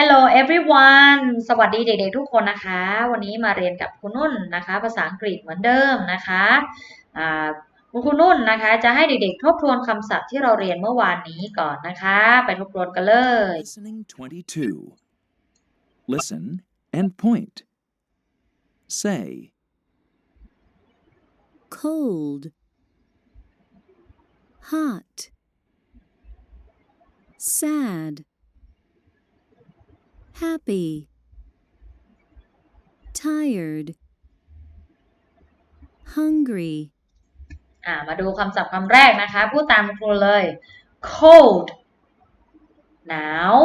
Hello everyone สวัสดีเด็กๆทุกคนนะคะ วันนี้มาเรียนกับคุณนุ่นนะคะ ภาษาอังกฤษเหมือนเดิมนะคะอ่าคุณครูนุ่นนะคะ จะให้เด็กๆทบทวนคำศัพท์ที่เราเรียนเมื่อวานนี้ก่อนนะคะ ไปทบทวนกันเลย Listening 22. Listen and point. Say, cold, hot, sad, happy, tired, hungry, อ่ามาดูคำศัพท์คำแรกนะคะ พูดตามครูเลย cold หนาว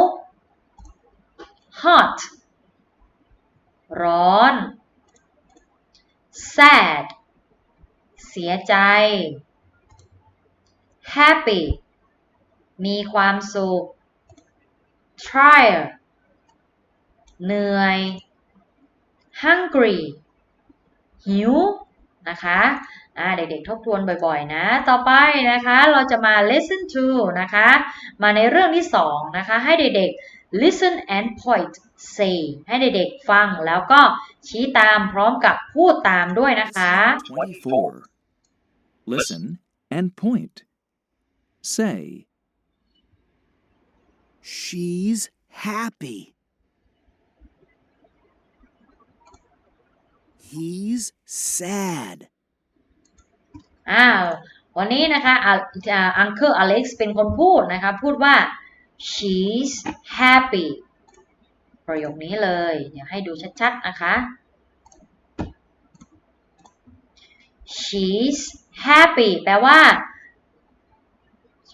hot ร้อน sad เสียใจ happy มีความสุข tired เหนื่อย hungry หิวนะคะอ่าเด็กๆทบทวนบ่อยๆ นะ ต่อไปนะคะเราจะมา listen to นะคะ มาในเรื่องที่สองนะคะ ให้เด็กๆ listen and point say ให้เด็กๆ ฟังแล้วก็ชี้ตามพร้อมกับพูดตามด้วยนะคะ 24. Listen and point. Say, She's happy. He's sad. อ้าววันนี้นะคะอ่าอ่า Uncle Alex เป็นคนพูดนะคะ พูดว่า she's happy ประโยคนี้เลย เดี๋ยวให้ดูชัดๆนะคะ she's happy แปลว่า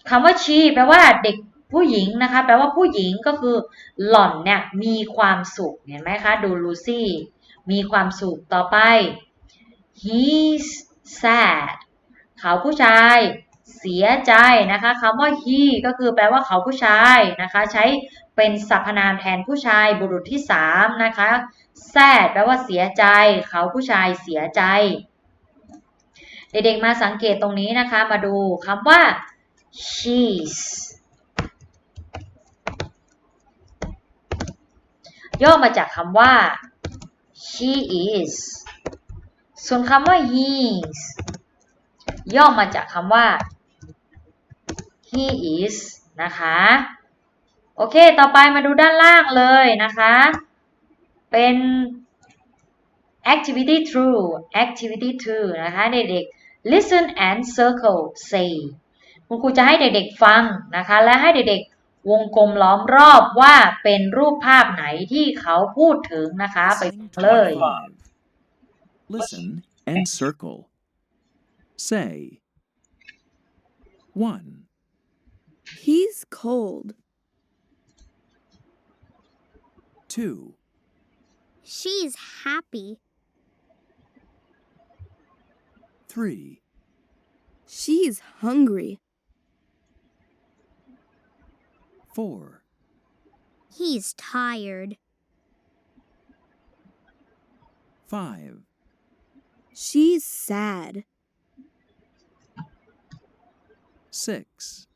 คำว่า she แปลว่าเด็กผู้หญิงนะคะ แปลว่าผู้หญิงก็คือหล่อนเนี่ยมีความสุขเห็นไหมคะ ดูลูซี่ มีความสุขต่อไป he's sad เขาผู้ชายเสียใจนะคะคำว่า he ก็คือแปลว่าเขาผู้ชายนะคะใช้เป็นสรรพนามแทนผู้ชายบุรุษที่สามนะคะ sad แปลว่าเสียใจ เขาผู้ชายเสียใจ เด็กๆมาสังเกตตรงนี้นะคะมาดูคำว่า she's ย่อมาจากคำว่า she is ส่วนคำว่า he's ย่อมาจากคำว่า he is นะคะ โอเค ต่อไปมาดูด้านล่างเลยนะคะ เป็น activity true activity two นะคะเด็กๆ listen and circle say คุณครูจะให้เด็กๆฟังนะคะ และให้เด็กๆ วงกลมล้อมรอบว่าเป็นรูปภาพไหนที่เขาพูดถึงนะคะ ไป Listening เลย 25. Listen and circle. Say, 1, he's cold, 2, She's happy. 3, she's hungry, 4, He's tired. 5, she's sad, 6,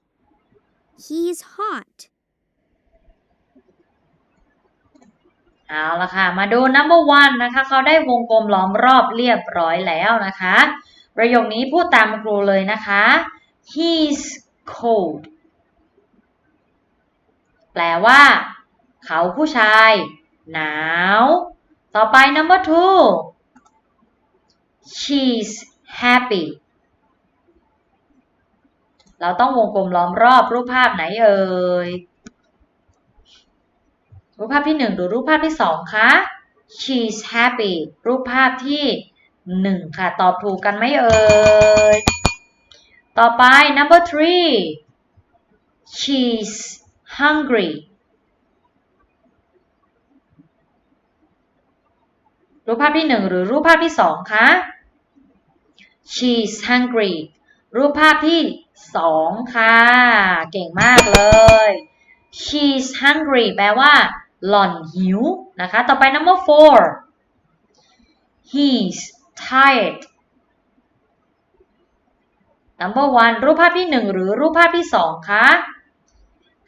He's hot. เอาละค่ะ มาดู number one นะคะ เขาได้วงกลมล้อมรอบเรียบร้อยแล้วนะคะ ประโยคนี้พูดตามครูเลยนะคะ he's cold แปลว่า เขาผู้ชาย หนาว ต่อไป number two she's happy เราต้องวงกลมล้อมรอบรูปภาพไหนเอ่ย รูปภาพที่หนึ่งหรือรูปภาพที่สองคะ she's happy รูปภาพที่หนึ่งค่ะ ตอบถูกกันไหมเอ่ย ต่อไป number three she's hungry รูปภาพที่หนึ่งหรือรูปภาพที่สองคะ she's hungry รูปภาพที่สองค่ะ เก่งมากเลย she's hungry แปลว่าหล่อนหิวนะคะ ต่อไป number four he's tired number one รูปภาพที่หนึ่งหรือรูปภาพที่สองคะ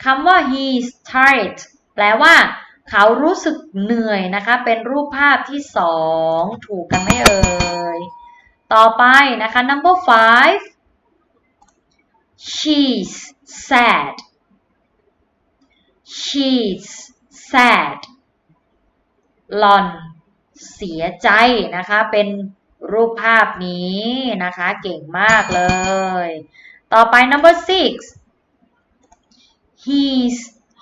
คำว่า he's tired แปลว่า เขารู้สึกเหนื่อยนะคะ เป็นรูปภาพที่สองถูกกันไหมเอ่ย ต่อไปนะคะ number five she's sad she's sad หลอนเสียใจนะคะ เป็นรูปภาพนี้นะคะ เก่งมากเลย ต่อไป number six he's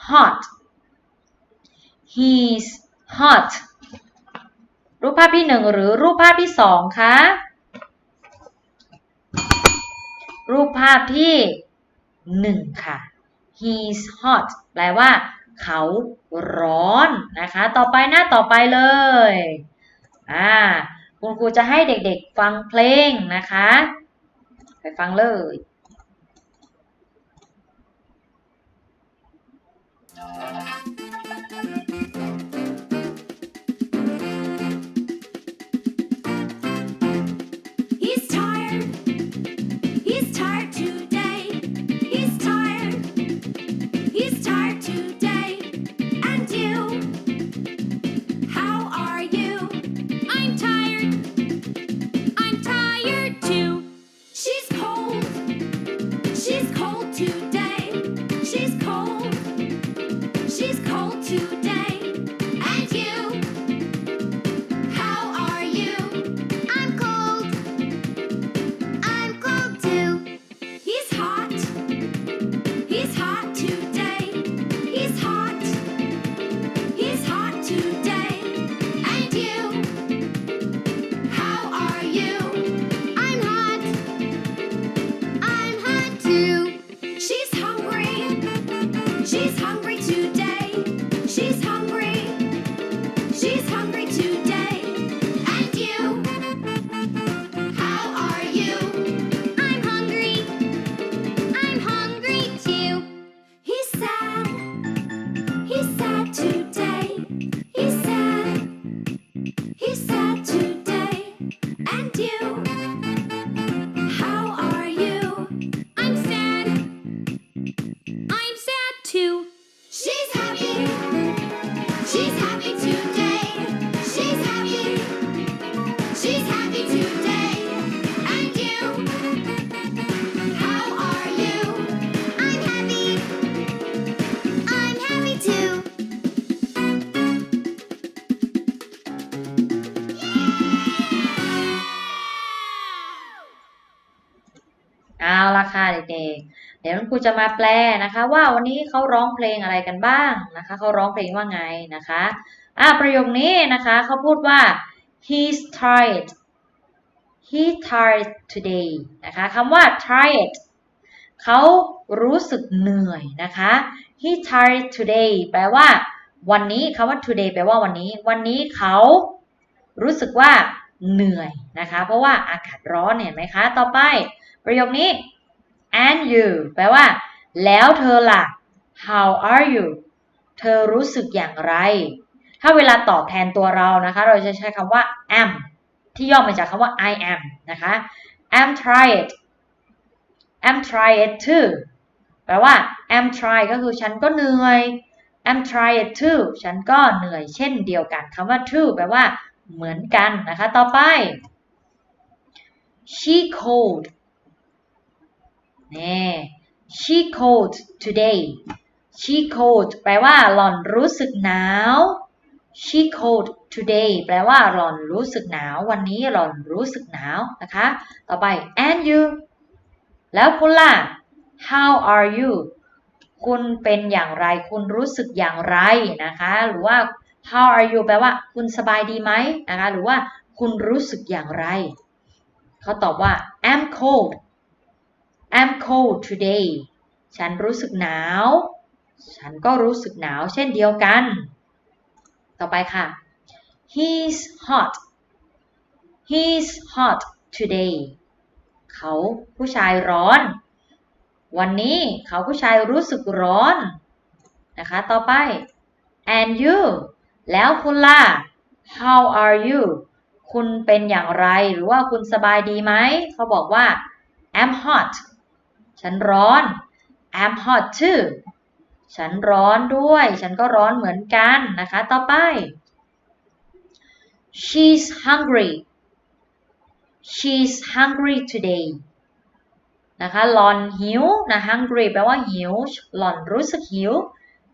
hot he's hot รูปภาพที่หนึ่งหรือรูปภาพที่สองคะ รูปภาพที่หนึ่งค่ะ he's hot แปลว่า เขาร้อนนะคะ ต่อไปหน้าต่อไปเลย อ่า คุณครูจะให้เด็กๆฟังเพลงนะคะ ไปฟังเลย He's เด็กๆ เดี๋ยวคุณครูจะมาแปลนะคะ ว่าวันนี้เขาร้องเพลงอะไรกันบ้างนะคะเขาร้องเพลงว่าไงนะคะอ่าประโยคนี้นะคะเขาพูดว่า he's tired he tired today นะคะคำว่า tired เขารู้สึกเหนื่อยนะคะ he tired today แปลว่า วันนี้คำว่า today แปลว่าวันนี้ วันนี้เขารู้สึกว่าเหนื่อยนะคะ เพราะว่าอากาศร้อนเห็นไหมคะ ต่อไป ประโยคนี้ and you แปลว่า แล้วเธอล่ะ how are you เธอรู้สึกอย่างไร ถ้าเวลาตอบแทนตัวเรานะคะ เราจะใช้คำว่า am ที่ย่อมาจากคำว่า I am นะคะ am tired am tired too แปลว่า am tired ก็คือฉันก็เหนื่อย am tired too ฉันก็เหนื่อยเช่นเดียวกันคำว่า too แปลว่า เหมือนกันนะคะ ต่อไป she cold นี่ she cold today she cold แปลว่าหล่อนรู้สึกหนาว she cold today แปลว่าหล่อนรู้สึกหนาว วันนี้หล่อนรู้สึกหนาวนะคะ ต่อไป and you แล้วคุณล่ะ how are you คุณเป็นอย่างไร คุณรู้สึกอย่างไรนะคะ หรือว่า how are you แปลว่า คุณสบายดีไหมนะคะ หรือว่าคุณรู้สึกอย่างไร เขาตอบว่า I'm cold I'm cold today ฉันรู้สึกหนาว ฉันก็รู้สึกหนาวเช่นเดียวกัน ต่อไปค่ะ He's hot He's hot today เขาผู้ชายร้อน วันนี้เขาผู้ชายรู้สึกร้อนนะคะ ต่อไป and you แล้วคุณล่ะ how are you คุณเป็นอย่างไรหรือว่าคุณสบายดีไหม เขาบอกว่า I'm hot ฉันร้อน I'm hot too ฉันร้อนด้วย ฉันก็ร้อนเหมือนกันนะคะ ต่อไป she's hungry she's hungry today นะคะหลอนหิวนะ hungry แปลว่าหิวหลอนรู้สึกหิว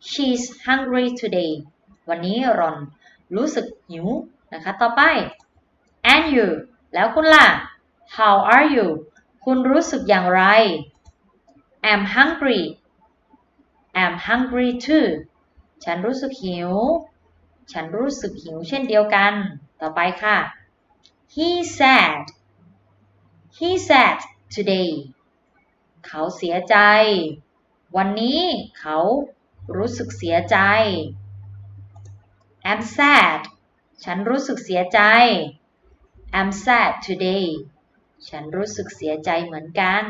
she's hungry today วันนี้หลอนรู้สึกหิวนะคะ ต่อไป and you แล้วคุณล่ะ how are you คุณรู้สึกอย่างไร I'm hungry I'm hungry too ฉันรู้สึกหิว ฉันรู้สึกหิวเช่นเดียวกัน ต่อไปค่ะ he said he said today เขาเสียใจ วันนี้เขารู้สึกเสียใจ I'm sad ฉันรู้สึกเสียใจ I'm sad today ฉันรู้สึกเสียใจเหมือนกัน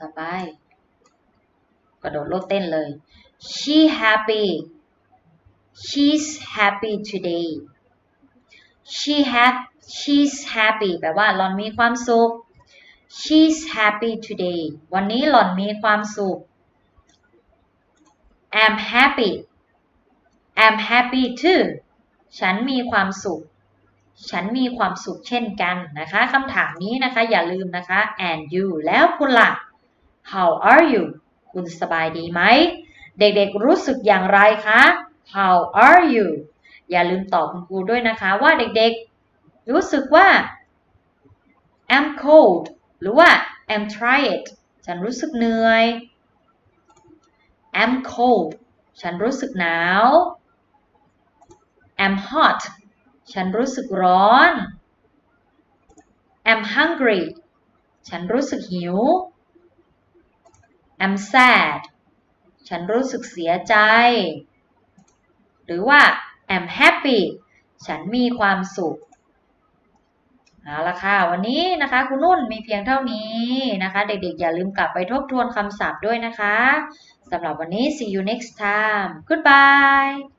ต่อไป กระโดดโลดเต้นเลย she happy she's happy today she have she's happy แปลว่าหล่อนมีความสุข she's happy today วันนี้หล่อนมีความสุข I'm happy I'm happy too ฉันมีความสุข ฉันมีความสุขเช่นกันนะคะคำถามนี้นะคะ อย่าลืมนะคะ and you แล้วคุณล่ะ how are you คุณสบายดีไหม เด็กๆรู้สึกอย่างไรคะ how are you อย่าลืมตอบคุณครูด้วยนะคะว่าเด็กๆ รู้สึกว่า I'm cold หรือว่า I'm tired ฉันรู้สึกเหนื่อย I'm cold ฉันรู้สึกหนาว I'm hot ฉันรู้สึกร้อน I'm hungry ฉันรู้สึกหิว I'm sad ฉันรู้สึกเสียใจ หรือว่า I'm happy ฉันมีความสุขเอาละค่ะ วันนี้นะคะคุณนุ่นมีเพียงเท่านี้นะคะ เด็กๆ อย่าลืมกลับไปทบทวนคำศัพท์ด้วยนะคะสำหรับวันนี้ see you next time goodbye